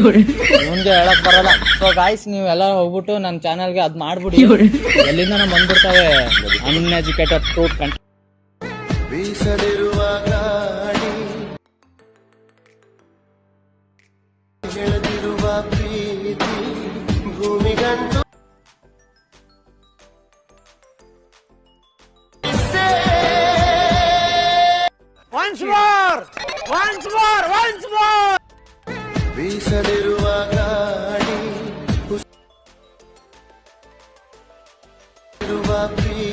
ಮುಂದೆ ಹೇಳಕ್ ಬರಲ್ಲ. ಸೊ ಗಾಯ್ಸ್ ನೀವು ಎಲ್ಲ ಹೋಗ್ಬಿಟ್ಟು ನನ್ನ ಚಾನಲ್ಗೆ ಅದ್ ಮಾಡ್ಬಿಡಿ. ಎಲ್ಲಿಂದ ನಮ್ಮ ಬಂದ್ಬಿಡ್ತಾವೆ ಅನ್ಎಜುಕೇಟೆಡ್ ಫ್ರೂಟ್ ಕಂಟ್ ಬೀಸಲಿರುವ ಗಾಳಿ ಎಳೆದಿರುವ ಪ್ರೀತಿ ಭೂಮಿಗಂಟು up here.